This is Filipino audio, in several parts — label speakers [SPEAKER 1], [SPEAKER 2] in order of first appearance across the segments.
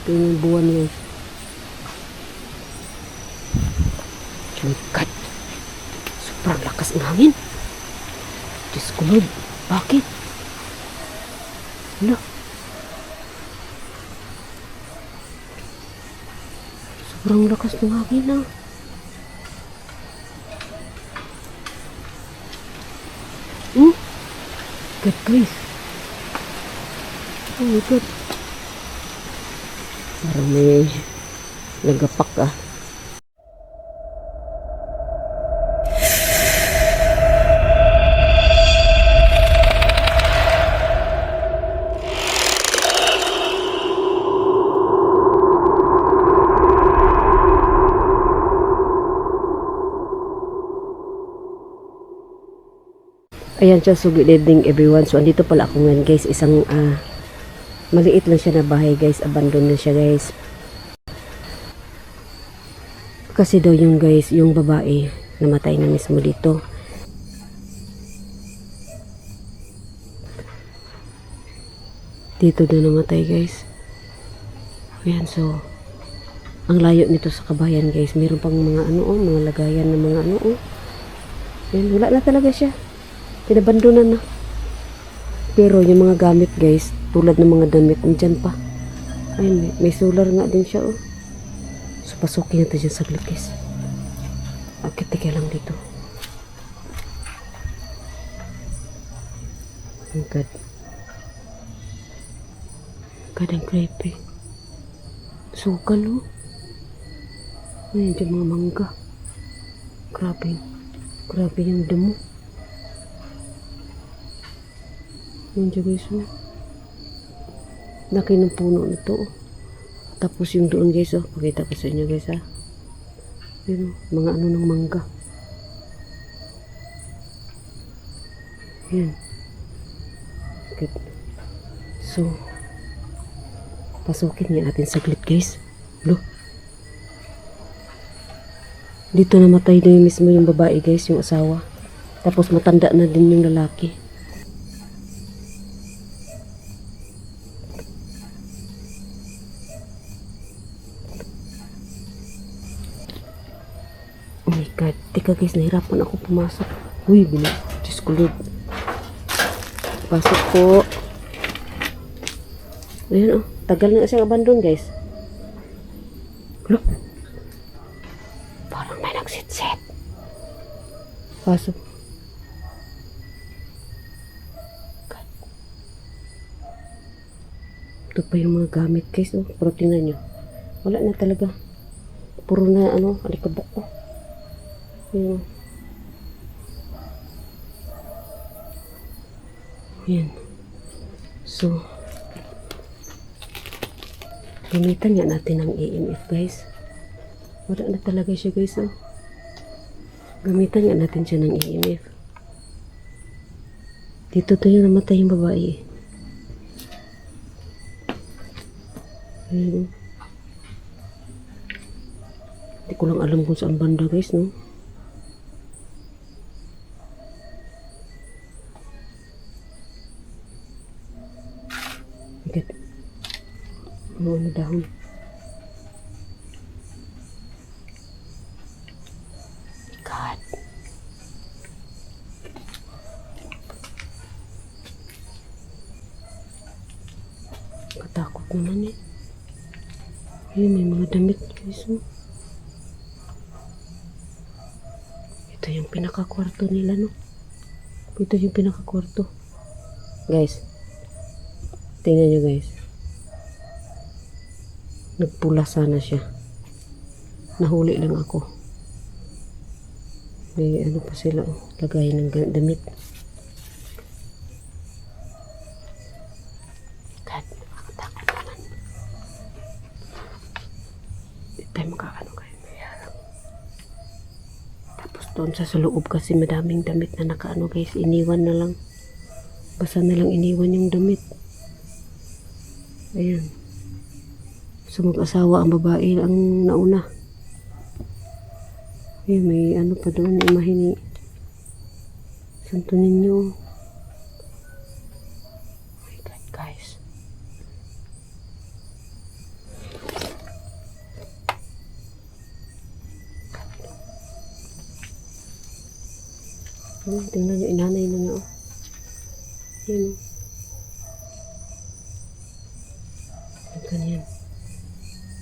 [SPEAKER 1] Ito yung buwan guys. Chungkat. Sobrang lakas ng hangin. Diyos ko Lord. Bakit? Hala. Sobrang lakas ng hangin ah. Hmm? God guys. Oh my God. Parang may nagapak ah. Ayan siya, so good evening everyone. So, andito pala ako ngayon guys. Isang ah, maliit lang siya na bahay guys. Abandon na siya guys. Kasi daw yung guys, yung babae, namatay na mismo dito. Dito daw namatay guys. Ayan, so, ang layo nito sa kabayan guys. Meron pang mga ano oh, mga lagayan ng mga ano oh. Ayan, wala na talaga siya. Pinabandonan na. Pero yung mga gamit guys, tulad ng mga damit, nandyan pa. Ayun, may, may solar nga din siya oh. So pasukin natin dyan saglit guys. Okay, tika lang dito. Oh God. God, ang creepy. Sukal oh. Ayun, dyan mga mangga. Grabe. Grabe yung damo. Yun dyan guys, oh. Laki ng puno nito. Tapos yung doon guys, oh. Pakita ko sa inyo guys, ha. Yun, oh. Mga ano ng mangga. Yan. Good. So, pasukin nga natin saglit guys. Lo. Dito namatay din mismo yung babae guys, yung asawa. Tapos matanda na din yung lalaki. Oh God. Teka guys, nahirapan ako pumasok. Uy, bilis. Diyos ko Lord. Pasok po. Ayan oh. Tagal na siyang abandon guys. Look. Parang may nagsit-sit. Pasok. God. Ito pa yung mga gamit guys. Oh. Pero tingnan nyo. Wala na talaga. Puro na ano, alikabok ko. Ayan. Ayan. So, gamitan nga natin ng EMF guys. Wala na talaga siya guys. Oh. Gamitan nga natin siya ng EMF. Dito to yung namatay yung babae. eh. Ayan. Hindi ko lang alam kung saan banda guys, no? Ano dahon? God. Katakot naman eh. Ayun, may mga damit guys. Ito yung pinakakwarto nila, no? Ito yung pinakakwarto. Guys. Tingnan nyo, guys. Nagpula sana siya. Nahuli lang ako. May ano pa sila. Lagay ng damit. God, nakakatakot naman. Hindi tayo makakano kayo. May harap. Tapos doon sa, sa loob kasi madaming damit na nakaano guys, iniwan na lang. Basta na lang iniwan yung damit. Ayan. So mag-asawa ang babae ang nauna. Ay, may ano pa doon, imahini. Santo ninyo. Oh my God, guys. Oh, tingnan nyo, inanay na nga. Oh. Yan. Oh.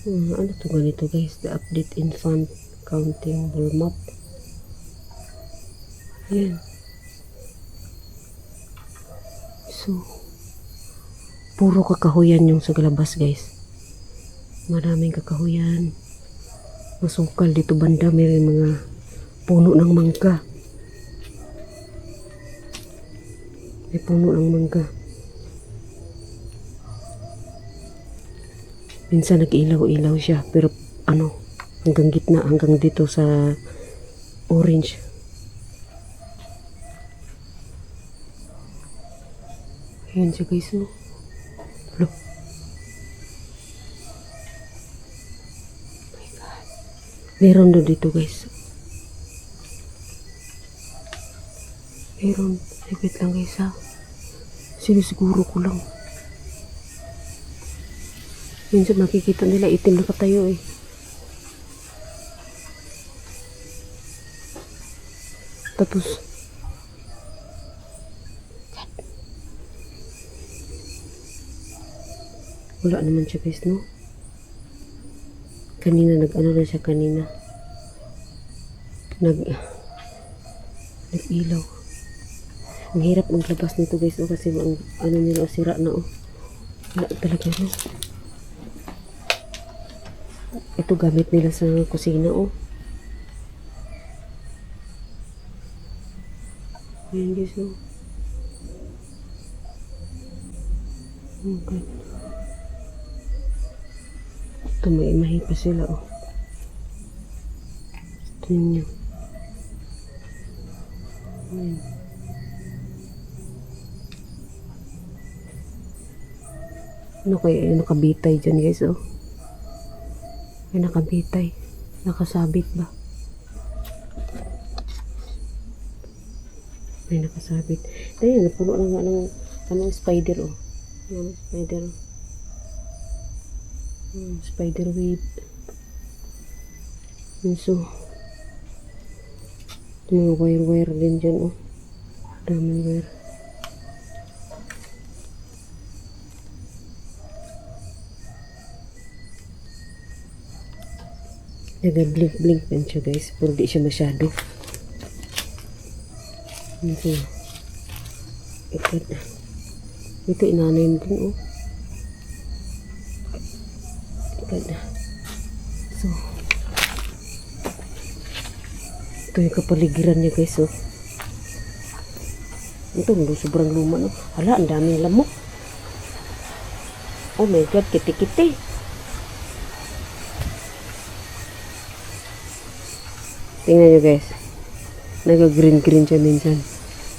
[SPEAKER 1] Hmm, ano to ganito, guys? The update infant counting ball map. Yan. So, puro kakahuyan yung sa galabas, guys. Maraming kakahuyan. Masukal dito banda, may mga puno ng mangga. May puno ng mangga. Minsan nag-ilaw-ilaw siya, pero ano, hanggang gitna, hanggang dito sa orange. Ayan siya guys, no? Lo. My God. Meron doon dito guys. Meron. Wait lang guys ha. Sinisiguro ko lang. Minsan makikita nila itim na katayo eh. Tapos, wala naman siya guys, no? Kanina, nag-ano na siya kanina. Nag, nag-ilaw. Ang hirap maglabas nito guys, oh, kasi ang, ano nila, sira na, oh. Wala talaga, no? Ito gamit nila sa kusina, oh. Ayan guys, oh. Oh, God. Ito, may imahe pa sila, oh. Ito ninyo. Ayan. Ano kaya nakabitay dyan guys, oh. May nakabitay. Nakasabit ba? May nakasabit. Ayan, napuno lang nga ng anong spider, oh. Ayan, spider. Hmm, spider web. Yun, so, mga wire-wire din dyan, oh. Daming wire. Nag-blink-blink din siya guys. Pero di siya masyado. Ito. Ito. Ito inanay mo din oh. Ito. So. Ito yung kapaligiran niya guys oh. Ito, sobrang luma no. Hala, ang daming lamok. Oh my God, kiti-kiti. Tingnan nyo guys. Nag-green-green siya minsan.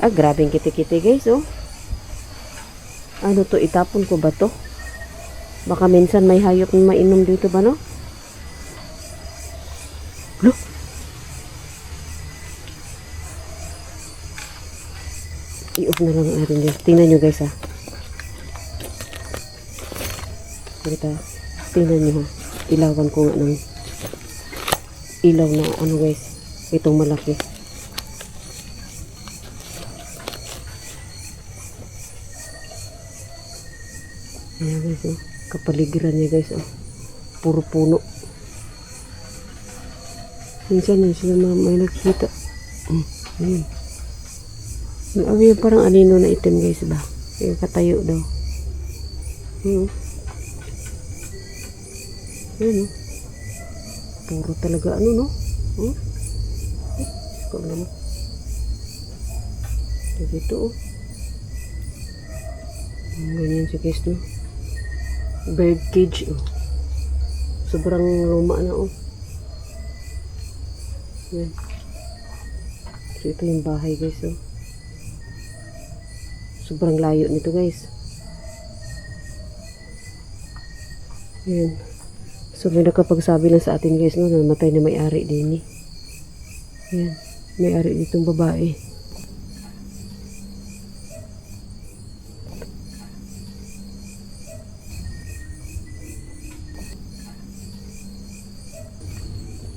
[SPEAKER 1] Ah, grabing kiti-kiti guys, oh. Ano to, itapon ko ba to? Baka minsan may hayop na mainom dito ba, no? Look! I-off na lang natin guys. Tingnan nyo guys, ah. Kita, tingnan nyo ha. Ilawan ko nga ng ilaw na ano guys. Itong malaki. Ayan guys, oh. Kapaligiran niya guys, oh. Puro puno. Minsan yun sila mga may nakikita. Mm. May awi yung parang anino na itim guys ba? Yung katayo daw. Ayun. Ayun, oh. Puro talaga ano, no? Hmm? Ikaw naman. Ito dito, oh. Ganyan si guys, no? Bird cage, oh. Sobrang luma na, oh. Yan. So, ito yung bahay, guys, oh. Sobrang layo nito, guys. Yan. So, may nakapagsabi lang sa atin, guys, no, na namatay na may-ari din, eh. Yan. May-ari ditong babae.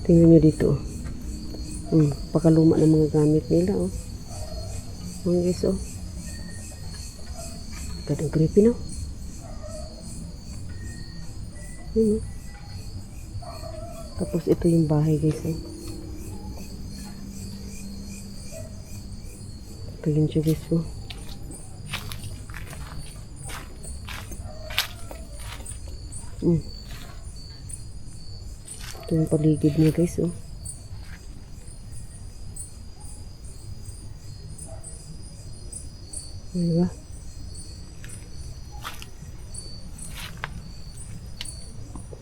[SPEAKER 1] Tingnan nyo dito. oh. Hmm, pakaluma ng mga gamit nila, oh. Mga guys, oh. Gadang creepy, no? Oh. Tapos ito yung bahay, guys, oh. Ito yun siya, guys, oh. Mm. Ito yung paligid niya, guys, oh. Ano ba?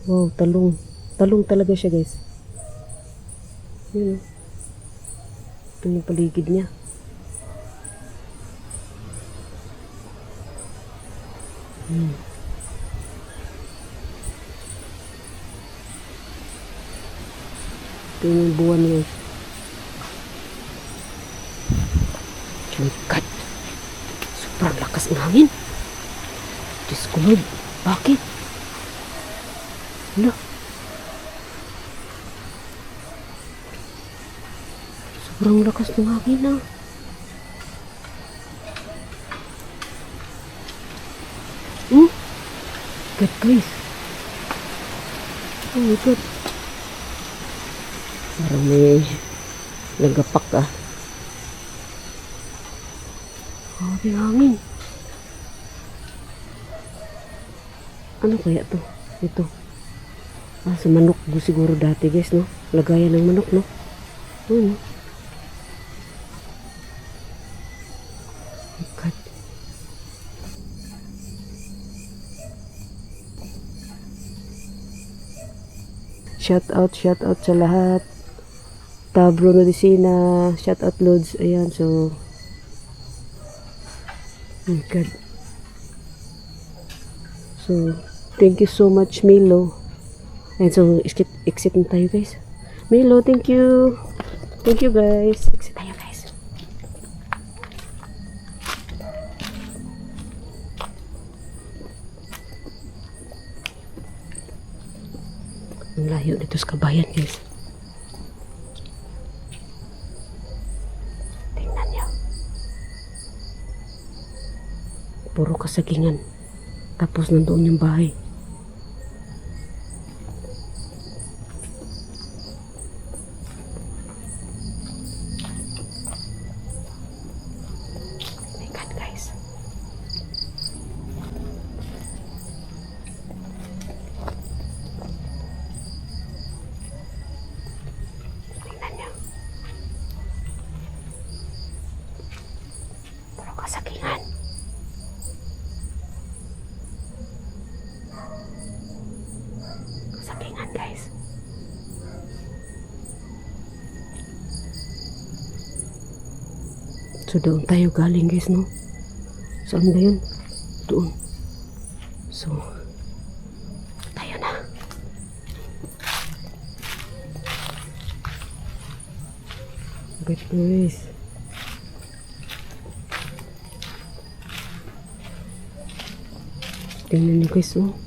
[SPEAKER 1] Wow, talong. Talong talaga siya, guys. Yun. oh. Ito yung paligid niya. Hmm. Ito yung buwan niya. Oh. Sobrang lakas ng hangin. Diyos ko Lord. Bakit? Ano? Sobrang lakas ng hangin ah. Hmm? God guys. Oh my God. Parang may nagapak ah. Grabe ang hangin. Ano kaya to? Ito. Ah, sa manok gu- siguro dati guys, no? Lagayan ng manok, no? Ano? Oh God. Shout out, shout out sa lahat. Tabro Medicina, shout out loads. Ayan, so Oh my God. So, thank you so much, Milo. And so, exit, exit tayo, guys. Milo, thank you. Thank you, guys. Exit tayo, guys. Layo dito sa kabayan, guys. Tingnan niyo. Puro kasagingan. Tapos nandoon yung bahay. So, doon tayo galing, guys, no? Saan ba yun? Doon. So, tayo na. Good, guys. Tingnan niyo, guys, oh.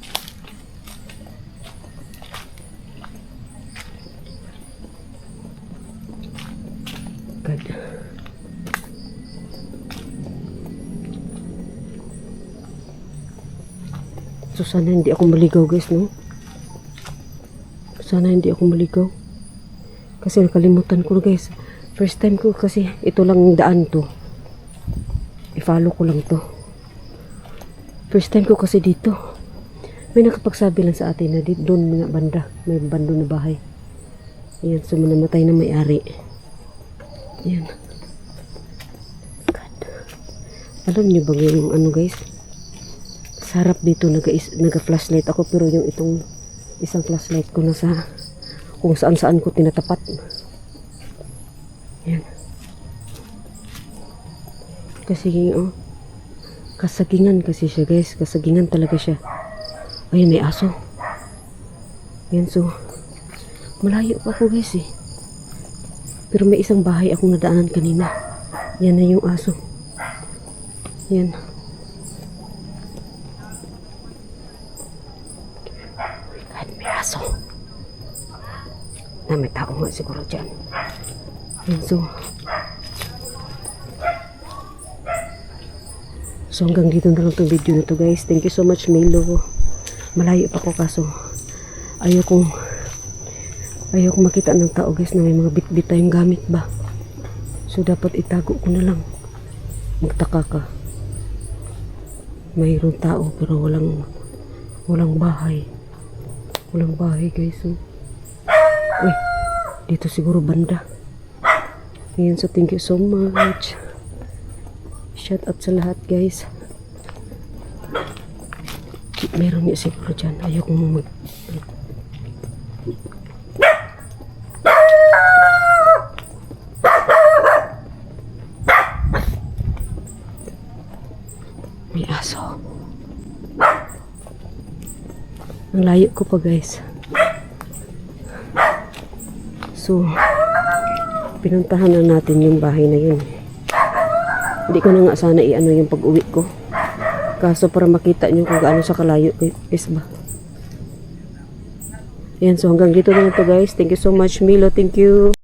[SPEAKER 1] God. So sana hindi ako maligaw guys no. Sana hindi ako maligaw. Kasi nakalimutan ko guys. First time ko kasi ito lang ang daan to. I-follow ko lang to. First time ko kasi dito. May nakapagsabi lang sa atin na doon nga banda. May bando na bahay. Ayan, so namatay na may-ari. Ayan. God. Alam niyo ba yung ano guys? Sarap dito naga, naga flashlight ako pero yung itong isang flashlight ko nasa kung saan saan ko tinatapat. Yan. Kasi oh, kasagingan kasi siya guys. Kasagingan talaga siya. Ayun may aso. Yan so malayo pa ako guys eh. Pero may isang bahay akong nadaanan kanina. Yan na yung aso. Yan. God, may aso. Na may tao nga siguro dyan. Yan, so. So hanggang dito na lang itong video na to guys. Thank you so much Milo. Malayo pa ko kaso ayaw kong ayaw kong makita ng tao guys na may mga bit-bit tayong gamit ba. So dapat itago ko na lang. Magtaka ka. Mayroong tao pero walang walang bahay. Walang bahay guys. Oh. Uy, dito siguro banda. Ayan, so thank you so much. Shout out sa lahat guys. Meron niya siguro dyan. Ayoko mo mag... May aso. Ang layo ko pa guys. So, pinuntahan na natin yung bahay na yun. Hindi ko na nga sana i-ano yung pag-uwi ko. Kaso para makita nyo kung gaano sa kalayo is ba. Yan, so hanggang dito na lang to guys. Thank you so much Milo. Thank you.